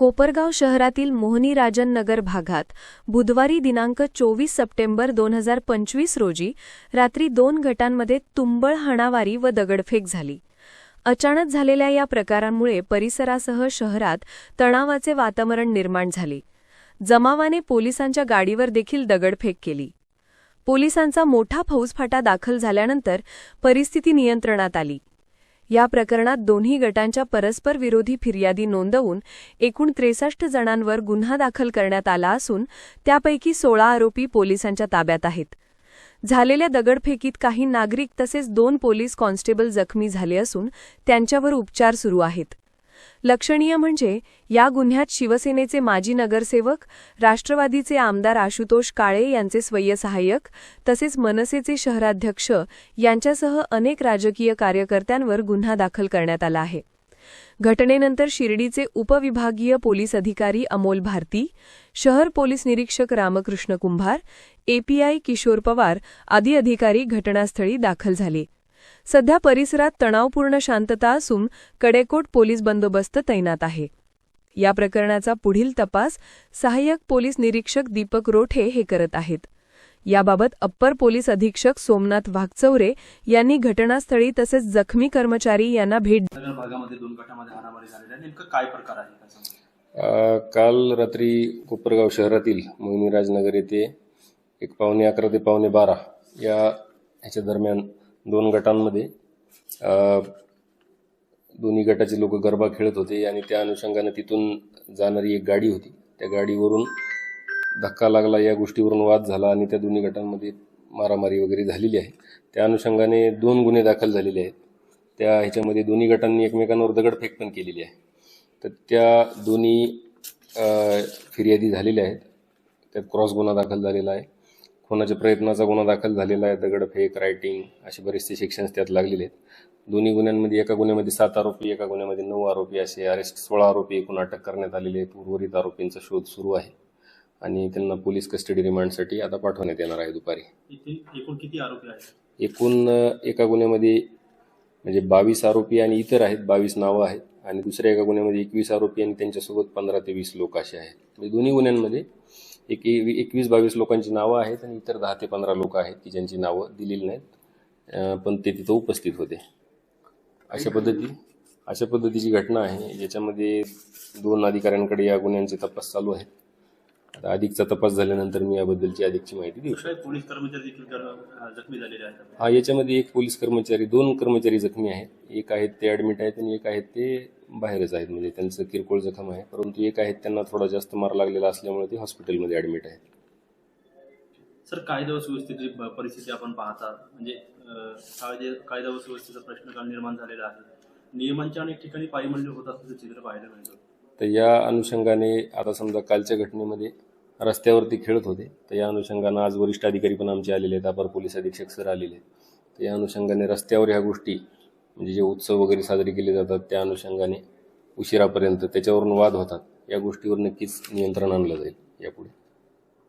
कोपरगाव शहरातील मोहनी राजन नगर भागात बुधवारी दिनांक चोवीस सप्टेंबर दोन हजार पंचवीस रोजी रात्री दोन गटांमध्ये तुंबळ हाणावारी व दगडफेक झाली. अचानक झालेल्या या प्रकारांमुळे परिसरासह शहरात तणावाचे वातावरण निर्माण झाले. जमावाने पोलिसांच्या गाडीवर देखील दगडफेक केली. पोलिसांचा मोठा फौजफाटा दाखल झाल्यानंतर परिस्थिती नियंत्रणात आली. या प्रकरणात दोन्ही गटांच्या परस्पर विरोधी फिर्यादी नोंदवून एकूण त्रेसष्ट जणांवर गुन्हा दाखल करण्यात आला असून त्यापैकी सोळा आरोपी पोलिसांच्या ताब्यात आहेत. झालेल्या दगडफेकीत काही नागरिक तसेच दोन पोलीस कॉन्स्टेबल जखमी झाले असून त्यांच्यावर उपचार सुरू आहेत. लक्षणीय म्हणजे या गुन्ह्यात शिवसेनेचे माजी नगरसेवक राष्ट्रवादीचे आमदार आशुतोष काळे यांचे स्वय सहाय्यक तसेच मनसेचे शहराध्यक्ष यांच्यासह अनेक राजकीय कार्यकर्त्यांवर गुन्हा दाखल करण्यात आला आहे. घटनेनंतर शिर्डीचे उपविभागीय पोलीस अधिकारी अमोल भारती शहर पोलीस निरीक्षक रामकृष्ण कुंभार एपीआय किशोर पवार आदी अधिकारी घटनास्थळी दाखल झाले. सध्या परिसरात तणावपूर्ण शांतता असून कडेकोट पोलीस बंदोबस्त तैनात आहे. या प्रकरणाचा पुढील तपास सहाय्यक पोलीस निरीक्षक दीपक रोठे हे करत आहेत. याबाबत अप्पर पोलीस अधीक्षक सोमनाथ वाघचौरे यांनी घटनास्थळी तसेच जखमी कर्मचारी यांना भेट काल रात्री कोपरगाव शहरातील मोहिनीराजनगर येथे एक पावणे अकरा ते पावणे बारा या ह्याच्या दरम्यान दोन गटांमध्ये. दोन्ही गटाचे लोक गरबा खेळत होते आणि त्या अनुषंगाने तिथून जाणारी एक गाडी होती. त्या गाडीवरून धक्का लागला या गोष्टीवरून वाद झाला आणि त्या दोन्ही गटांमध्ये मारामारी वगैरे झालेली आहे. त्या अनुषंगाने दोन गुन्हे दाखल झालेले आहेत. त्या ह्याच्यामध्ये दोन्ही गटांनी एकमेकांवर दगडफेक पण केलेली आहे. तर त्या दोन्ही फिर्यादी झालेल्या आहेत. त्यात क्रॉस गुन्हा दाखल झालेला आहे. खुनाच्या प्रयत्नाचा गुन्हा दाखल झालेला आहे दगडफेक रायटिंग असे बरेचसे सेक्शन्स त्यात लागलेले आहेत. दोन्ही गुन्ह्यांमध्ये एका गुन्ह्यामध्ये सात आरोपी एका गुन्ह्यामध्ये नऊ आरोपी असे अरेस्ट सोळा आरोपी एकूण अटक करण्यात आलेले आहेत. उर्वरित आरोपींचा शोध सुरू आहे. आणि त्यांना पोलीस कस्टडी रिमांडसाठी आता पाठवण्यात येणार आहे दुपारी. एकूण किती आरोपी आहेत? एकूण एका गुन्ह्यामध्ये म्हणजे बावीस आरोपी आणि इतर आहेत बावीस नावं आहेत. आणि दुसऱ्या एका गुन्ह्यामध्ये एकवीस आरोपी आणि त्यांच्यासोबत पंधरा ते वीस लोक असे आहेत. म्हणजे दोन्ही गुन्ह्यांमध्ये एक एकवीस बावीस लोकांची नावं आहेत आणि इतर दहा ते पंधरा लोक आहेत की ज्यांची नावं दिलेली नाहीत. पण ते तिथं उपस्थित होते. अशा पद्धती अशा पद्धतीची घटना आहे ज्याच्यामध्ये दोन अधिकाऱ्यांकडे या गुन्ह्यांचे तपास चालू आहेत. आता अधिकचा तपास झाल्यानंतर मी याबद्दलची अधिकची माहिती देऊ. पोलीस कर्मचारी जखमी झालेले आहेत. हा याच्यामध्ये एक पोलीस कर्मचारी दोन कर्मचारी जखमी आहेत. एक आहेत ते ॲडमिट आहेत आणि एक आहेत ते बाहेरच आहेत. म्हणजे त्यांचं किरकोळ जखम आहे. परंतु एक आहेत त्यांना थोडा जास्त मार लागलेला असल्यामुळे ते हॉस्पिटलमध्ये ॲडमिट आहेत. सर कायदा व सुव्यवस्थेची परिस्थिती आपण पाहता म्हणजे कायदे कायदा व सुव्यवस्थेचा प्रश्न काल निर्माण झालेला आहे. नियमांच्या अनेक ठिकाणी पायमल्य होत असल्याचं चित्र पाहायला मिळतं. तर या अनुषंगाने आता समजा कालच्या घटनेमध्ये रस्त्यावरती खेळत होते. तर या अनुषंगानं आज वरिष्ठ अधिकारी पण आमचे आलेले आहेत. अपर पोलीस अधीक्षक सर आलेले आहेत. तर या अनुषंगाने रस्त्यावर ह्या गोष्टी म्हणजे जे उत्सव वगैरे साजरे केले जातात त्या अनुषंगाने उशिरापर्यंत त्याच्यावरून वाद होतात. या गोष्टीवर नक्कीच नियंत्रण आणलं जाईल यापुढे.